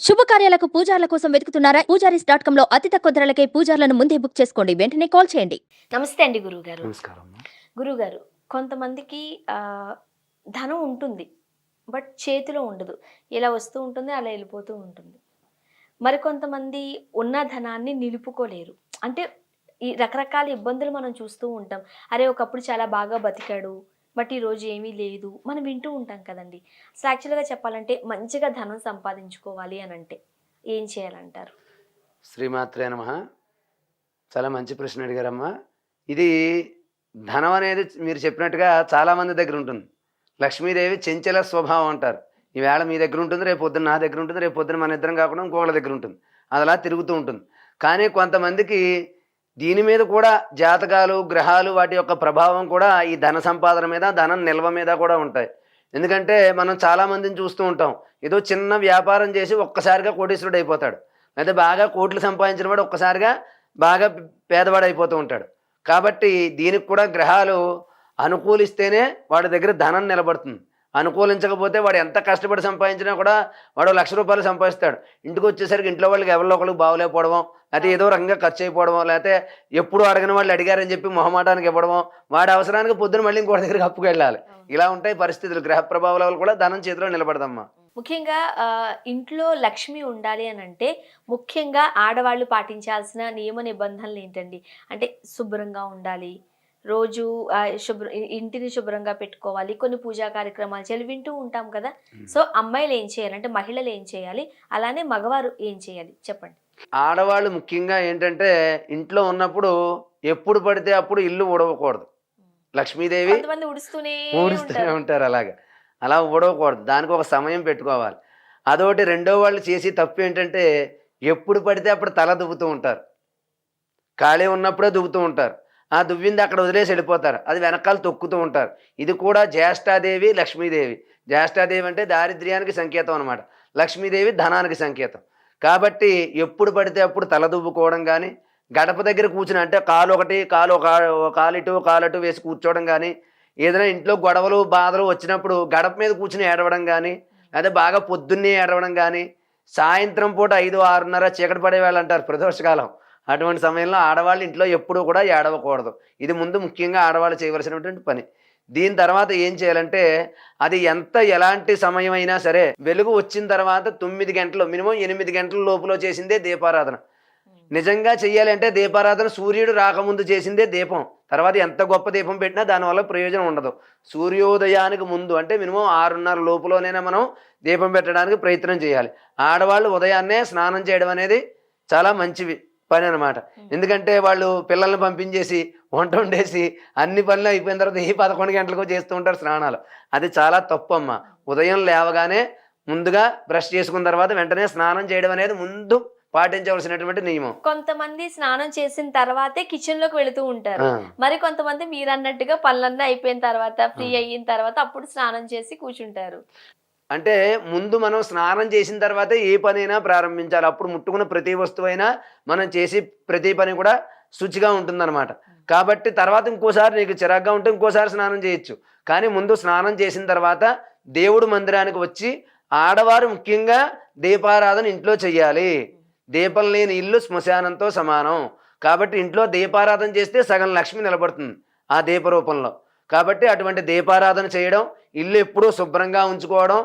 శుభకార్యాలకు పూజార్ల కోసం వెతుకుతున్నారా? పూజారీస్ డాట్ కామ్లో అతి తక్కువ ధరలకే పూజార్లను ముందే బుక్ చేసుకోండి. వెంటనే కాల్ చేయండి. నమస్తే అండి గురువు గారు నమస్కారం అమ్మా. గురువు గారు కొంతమందికి ఆ, ధనం ఉంటుంది బట్ చేతిలో ఉండదు. ఇలా వస్తూ ఉంటుంది అలా వెళ్ళిపోతూ ఉంటుంది. మరి కొంతమంది ఉన్న ధనాన్ని నిలుపుకోలేరు. అంటే ఈ రకరకాల ఇబ్బందులు మనం చూస్తూ ఉంటాం. అరే ఒకప్పుడు చాలా బాగా బతికాడు. బట్ ఈరోజు ఏమీ లేదు. మనం వింటూ ఉంటాం కదండి. అసలు యాక్చువల్గా చెప్పాలంటే మంచిగా ధనం సంపాదించుకోవాలి అని అంటే ఏం చేయాలంటారు? శ్రీమాత్రే నమ. చాలా మంచి ప్రశ్న అడిగారమ్మా. ఇది ధనం అనేది మీరు చెప్పినట్టుగా చాలామంది దగ్గర ఉంటుంది. లక్ష్మీదేవి చెంచల స్వభావం అంటారు. ఈవేళ మీ దగ్గర ఉంటుంది రేపు పొద్దున్న నా దగ్గర ఉంటుంది రేపు పొద్దున్న మన ఇద్దరం కాకుండా ఇంకొకళ్ళ దగ్గర ఉంటుంది. అది అలా తిరుగుతూ ఉంటుంది. కానీ కొంతమందికి దీని మీద కూడా జాతకాలు గ్రహాలు వాటి యొక్క ప్రభావం కూడా ఈ ధన సంపాదన మీద ధనం నిల్వ మీద కూడా ఉంటాయి. ఎందుకంటే మనం చాలామందిని చూస్తూ ఉంటాం. ఏదో చిన్న వ్యాపారం చేసి ఒక్కసారిగా కోటీశ్వరుడు అయిపోతాడు. అయితే బాగా కోట్లు సంపాదించిన వాడు ఒక్కసారిగా బాగా పేదవాడు అయిపోతూ ఉంటాడు. కాబట్టి దీనికి కూడా గ్రహాలు అనుకూలిస్తేనే వాడి దగ్గర ధనం నిలబడుతుంది. అనుకూలించకపోతే వాడు ఎంత కష్టపడి సంపాదించినా కూడా వాడు లక్ష రూపాయలు సంపాదిస్తాడు. ఇంటికి వచ్చేసరికి ఇంట్లో వాళ్ళకి ఎవరిలో ఒకరికి బాగోలేకపోవడం లేకపోతే ఏదో రకంగా ఖర్చు అయిపోవడం లేకపోతే ఎప్పుడు అడగని వాళ్ళు అడిగారని చెప్పి మొహమాటానికి ఇవ్వడం వాడి అవసరానికి పొద్దున మళ్ళీ ఇంకోటి దగ్గరికి అప్పుకు వెళ్ళాలి. ఇలా ఉంటాయి పరిస్థితులు. గ్రహ ప్రభావాల వల్ల కూడా ధనం చేతిలో నిలబడదమ్మా. ముఖ్యంగా ఇంట్లో లక్ష్మి ఉండాలి అని అంటే ముఖ్యంగా ఆడవాళ్ళు పాటించాల్సిన నియమ నిబంధనలు ఏంటండి? అంటే శుభ్రంగా ఉండాలి రోజు ఆ, శుభ్ర ఇంటిని శుభ్రంగా పెట్టుకోవాలి. కొన్ని పూజా కార్యక్రమాలు చేయాలి. వింటూ ఉంటాం కదా. సో అమ్మాయిలు ఏం చేయాలి అంటే మహిళలు ఏం చేయాలి? అలానే మగవారు ఏం చేయాలి? చెప్పండి. ఆడవాళ్ళు ముఖ్యంగా ఏంటంటే ఇంట్లో ఉన్నప్పుడు ఎప్పుడు పడితే అప్పుడు ఇల్లు ఉడవకూడదు లక్ష్మీదేవి ఉడుస్తూనే ఉంటారు. అలాగా. అలా ఊడవకూడదు. దానికి ఒక సమయం పెట్టుకోవాలి. అదొకటి రెండో వాళ్ళు చేసి తప్పు ఏంటంటే ఎప్పుడు పడితే అప్పుడు తల దువ్వుతూ ఉంటారు. ఖాళీ ఉన్నప్పుడే దువ్వుతూ ఉంటారు. ఆ దువ్వింది అక్కడ వదిలేసి వెళ్ళిపోతారు. అది వెనకాల తొక్కుతూ ఉంటారు. ఇది కూడా జ్యేష్ఠాదేవి లక్ష్మీదేవి. జ్యేష్ఠాదేవి అంటే దారిద్ర్యానికి సంకేతం అనమాట లక్ష్మీదేవి ధనానికి సంకేతం. కాబట్టి ఎప్పుడు పడితే అప్పుడు తల దువ్వుకోవడం కానీ గడప దగ్గర కూర్చుని అంటే కాలు ఒకటి కాలు ఒక కాలు ఇటు కాలు అటు వేసి కూర్చోవడం కానీ ఏదైనా ఇంట్లో గొడవలు బాధలు వచ్చినప్పుడు గడప మీద కూర్చుని ఏడవడం కానీ లేదా బాగా పొద్దున్నే ఏడవడం కానీ సాయంత్రం పూట ఐదు ఆరున్నర చీకటి పడే వాళ్ళు అంటారు ప్రదోషకాలం. అటువంటి సమయంలో ఆడవాళ్ళు ఇంట్లో ఎప్పుడూ కూడా ఏడవకూడదు. ఇది ముందు ముఖ్యంగా ఆడవాళ్ళు చేయవలసినటువంటి పని. దీని తర్వాత ఏం చేయాలంటే అది ఎంత ఎలాంటి సమయం అయినా సరే వెలుగు వచ్చిన తర్వాత తొమ్మిది గంటలు మినిమం ఎనిమిది గంటల లోపల చేసిందే దీపారాధన. నిజంగా చెయ్యాలి అంటే దీపారాధన సూర్యుడు రాకముందు చేసిందే దీపం. తర్వాత ఎంత గొప్ప దీపం పెట్టినా దానివల్ల ప్రయోజనం ఉండదు. సూర్యోదయానికి ముందు అంటే మినిమం ఆరున్నర లోపులోనైనా మనం దీపం పెట్టడానికి ప్రయత్నం చేయాలి. ఆడవాళ్ళు ఉదయాన్నే స్నానం చేయడం అనేది చాలా మంచివి పని అనమాట ఎందుకంటే వాళ్ళు పిల్లల్ని పంపించేసి వంట వండేసి అన్ని పనులు అయిపోయిన తర్వాత ఈ పదకొండు గంటలకు చేస్తూ ఉంటారు స్నానాలు. అది చాలా తప్పు అమ్మ ఉదయం లేవగానే ముందుగా బ్రష్ చేసుకున్న తర్వాత వెంటనే స్నానం చేయడం అనేది ముందు పాటించవలసినటువంటి నియమం. కొంతమంది స్నానం చేసిన తర్వాతే కిచెన్లోకి వెళుతూ ఉంటారు. మరి కొంతమంది మీరు అన్నట్టుగా పనులన్నీ అయిపోయిన తర్వాత ఫ్రీ అయిన తర్వాత అప్పుడు స్నానం చేసి కూర్చుంటారు. అంటే ముందు మనం స్నానం చేసిన తర్వాతే ఏ పనైనా ప్రారంభించాలి. అప్పుడు ముట్టుకున్న ప్రతి వస్తువైనా మనం చేసి ప్రతి పని కూడా శుచిగా ఉంటుందన్నమాట. కాబట్టి తర్వాత ఇంకోసారి నీకు చిరాగ్గా ఉంటే ఇంకోసారి స్నానం చేయొచ్చు. కానీ ముందు స్నానం చేసిన తర్వాత దేవుడు మందిరానికి వచ్చి ఆడవారు ముఖ్యంగా దీపారాధన ఇంట్లో చెయ్యాలి. దీపం లేని ఇల్లు శ్మశానంతో సమానం. కాబట్టి ఇంట్లో దీపారాధన చేస్తే సగం లక్ష్మి నిలబడుతుంది ఆ దీప రూపంలో కాబట్టి అటువంటి దీపారాధన చేయడం ఇల్లు ఎప్పుడూ శుభ్రంగా ఉంచుకోవడం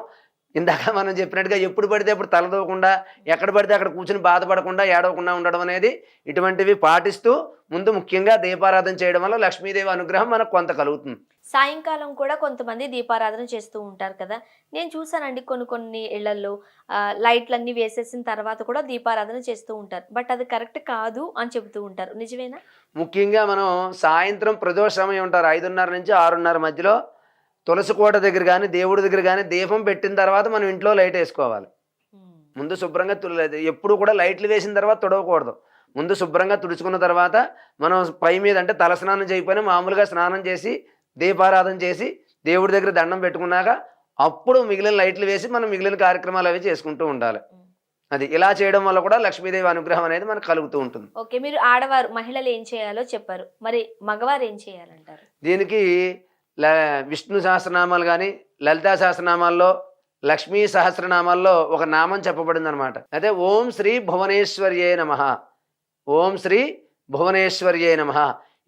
ఇందాక మనం చెప్పినట్టుగా ఎప్పుడు పడితే అప్పుడు తలదోకుండా ఎక్కడ పడితే అక్కడ కూర్చుని బాధపడకుండా ఏడవకుండా ఉండడం అనేది ఇటువంటివి పాటిస్తూ ముందు ముఖ్యంగా దీపారాధన చేయడం వల్ల లక్ష్మీదేవి అనుగ్రహం మనకు కొంత కలుగుతుంది. సాయంకాలం కూడా కొంతమంది దీపారాధన చేస్తూ ఉంటారు కదా. నేను చూసానండి కొన్ని కొన్ని ఇళ్ళలో లైట్లన్నీ వేసేసిన తర్వాత కూడా దీపారాధన చేస్తూ ఉంటారు. బట్ అది కరెక్ట్ కాదు అని చెబుతూ ఉంటారు. నిజమేనా? ముఖ్యంగా మనం సాయంత్రం ప్రదోష సమయం ఉంటారు. ఐదున్నర నుంచి ఆరున్నర మధ్యలో తులసి కోట దగ్గర కానీ దేవుడి దగ్గర కానీ దీపం పెట్టిన తర్వాత మనం ఇంట్లో లైట్ వేసుకోవాలి. ముందు శుభ్రంగా తుల ఎప్పుడు కూడా లైట్లు వేసిన తర్వాత తుడవకూడదు. ముందు శుభ్రంగా తుడుచుకున్న తర్వాత మనం పై మీద అంటే తల స్నానం చేయకపోయినా మామూలుగా స్నానం చేసి దీపారాధన చేసి దేవుడి దగ్గర దండం పెట్టుకున్నాక అప్పుడు మిగిలిన లైట్లు వేసి మనం మిగిలిన కార్యక్రమాలు అవి చేసుకుంటూ ఉండాలి. అది ఇలా చేయడం వల్ల కూడా లక్ష్మీదేవి అనుగ్రహం అనేది మనకు కలుగుతూ ఉంటుంది. ఓకే మీరు ఆడవారు మహిళలు ఏం చేయాలో చెప్పారు. మరి మగవారు ఏం చేయాలంటారు? దీనికి విష్ణు సహస్రనామాలు కానీ లలితా సహస్రనామాల్లో లక్ష్మీ సహస్రనామాల్లో ఒక నామం చెప్పబడింది అనమాట అదే ఓం శ్రీ భువనేశ్వర్యే నమ. ఓం శ్రీ భువనేశ్వర్యే నమ.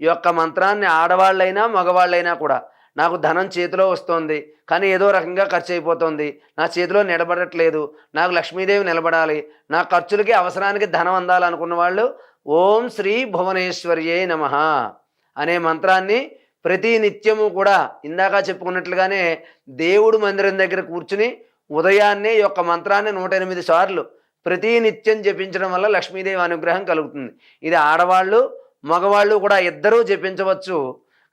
ఈ యొక్క మంత్రాన్ని ఆడవాళ్ళైనా మగవాళ్ళైనా కూడా నాకు ధనం చేతిలో వస్తోంది కానీ ఏదో రకంగా ఖర్చు అయిపోతుంది. నా చేతిలో నిలబడట్లేదు. నాకు లక్ష్మీదేవి నిలబడాలి. నా ఖర్చులకి అవసరానికి ధనం అందాలనుకున్న వాళ్ళు ఓం శ్రీ భువనేశ్వర్యే నమ అనే మంత్రాన్ని ప్రతి నిత్యము కూడా ఇందాక చెప్పుకున్నట్లుగానే దేవుడు మందిరం దగ్గర కూర్చుని ఉదయాన్నే యొక్క మంత్రాన్ని నూట ఎనిమిది సార్లు ప్రతి నిత్యం జపించడం వల్ల లక్ష్మీదేవి అనుగ్రహం కలుగుతుంది. ఇది ఆడవాళ్ళు మగవాళ్ళు కూడా ఇద్దరూ జపించవచ్చు.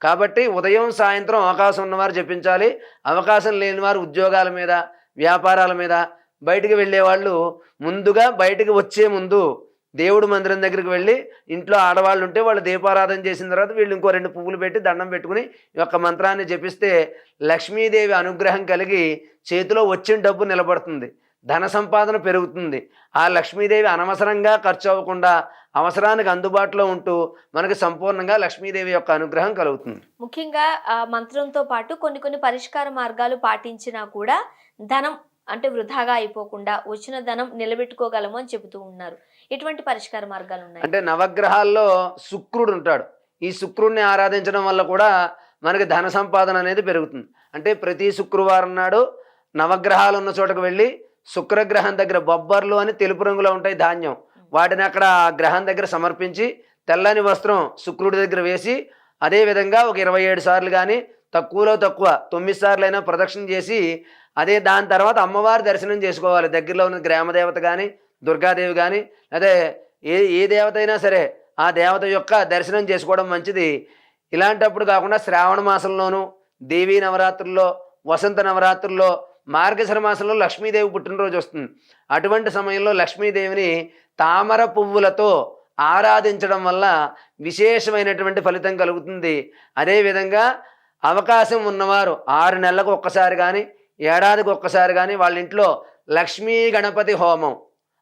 కాబట్టి ఉదయం సాయంత్రం అవకాశం ఉన్నవారు జపించాలి. అవకాశం లేని వారు ఉద్యోగాల మీద వ్యాపారాల మీద బయటికి వెళ్ళే వాళ్ళు ముందుగా బయటికి వచ్చే ముందు దేవుడు మందిరం దగ్గరికి వెళ్ళి ఇంట్లో ఆడవాళ్ళు ఉంటే వాళ్ళు దీపారాధన చేసిన తర్వాత వీళ్ళు ఇంకో రెండు పువ్వులు పెట్టి దండం పెట్టుకుని ఈ యొక్క మంత్రాన్ని జపిస్తే లక్ష్మీదేవి అనుగ్రహం కలిగి చేతిలో వచ్చిన డబ్బు నిలబడుతుంది. ధన సంపాదన పెరుగుతుంది. ఆ లక్ష్మీదేవి అనవసరంగా ఖర్చు అవ్వకుండా అవసరానికి అందుబాటులో ఉంటూ మనకి సంపూర్ణంగా లక్ష్మీదేవి యొక్క అనుగ్రహం కలుగుతుంది. ముఖ్యంగా ఆ మంత్రంతో పాటు కొన్ని కొన్ని పరిష్కార మార్గాలు పాటించినా కూడా ధనం అంటే వృధాగా అయిపోకుండా వచ్చిన ధనం నిలబెట్టుకోగలము అని చెబుతూ ఉన్నారు. ఎటువంటి పరిష్కార మార్గాలు ఉన్నాయి? అంటే నవగ్రహాల్లో శుక్రుడు ఉంటాడు. ఈ శుక్రుడిని ఆరాధించడం వల్ల కూడా మనకి ధన సంపాదన అనేది పెరుగుతుంది. అంటే ప్రతి శుక్రవారం నాడు నవగ్రహాలు ఉన్న చోటకు వెళ్ళి శుక్రగ్రహం దగ్గర బొబ్బర్లు అని తెలుపు రంగులో ఉంటాయి ధాన్యం. వాటిని అక్కడ ఆ గ్రహం దగ్గర సమర్పించి తెల్లని వస్త్రం శుక్రుడి దగ్గర వేసి అదే విధంగా ఒక ఇరవై ఏడు సార్లు కానీ తక్కువలో తక్కువ తొమ్మిది సార్లు అయినా ప్రదక్షిణ చేసి అదే దాని తర్వాత అమ్మవారి దర్శనం చేసుకోవాలి. దగ్గరలో ఉన్న గ్రామదేవత కానీ దుర్గాదేవి కానీ అదే ఏ ఏ దేవత అయినా సరే ఆ దేవత యొక్క దర్శనం చేసుకోవడం మంచిది. ఇలాంటప్పుడు కాకుండా శ్రావణ మాసంలోనూ దేవీ నవరాత్రుల్లో వసంత నవరాత్రుల్లో మార్గశర మాసంలో లక్ష్మీదేవి పుట్టినరోజు వస్తుంది. అటువంటి సమయంలో లక్ష్మీదేవిని తామర పువ్వులతో ఆరాధించడం వల్ల విశేషమైనటువంటి ఫలితం కలుగుతుంది. అదేవిధంగా అవకాశం ఉన్నవారు ఆరు నెలలకు ఒక్కసారి కానీ ఏడాదికి ఒక్కసారి కానీ వాళ్ళ ఇంట్లో లక్ష్మీ గణపతి హోమం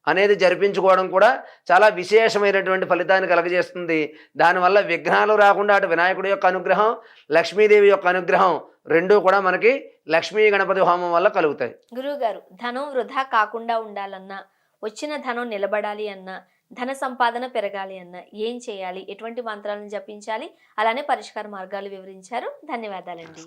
అనేది జరిపించుకోవడం కూడా చాలా విశేషమైనటువంటి ఫలితాన్ని కలగజేస్తుంది. దానివల్ల విఘ్నాలు రాకుండా అటు వినాయకుడి యొక్క అనుగ్రహం లక్ష్మీదేవి యొక్క అనుగ్రహం రెండూ కూడా మనకి లక్ష్మీ గణపతి హోమం వల్ల కలుగుతాయి. గురువు గారు ధనం వృధా కాకుండా ఉండాలన్నా వచ్చిన ధనం నిలబడాలి అన్నా ధన సంపాదన పెరగాలి అన్నా ఏం చేయాలి? ఎటువంటి మంత్రాలను జపించాలి? అలానే పరిష్కార మార్గాలు వివరించారు. ధన్యవాదాలండి.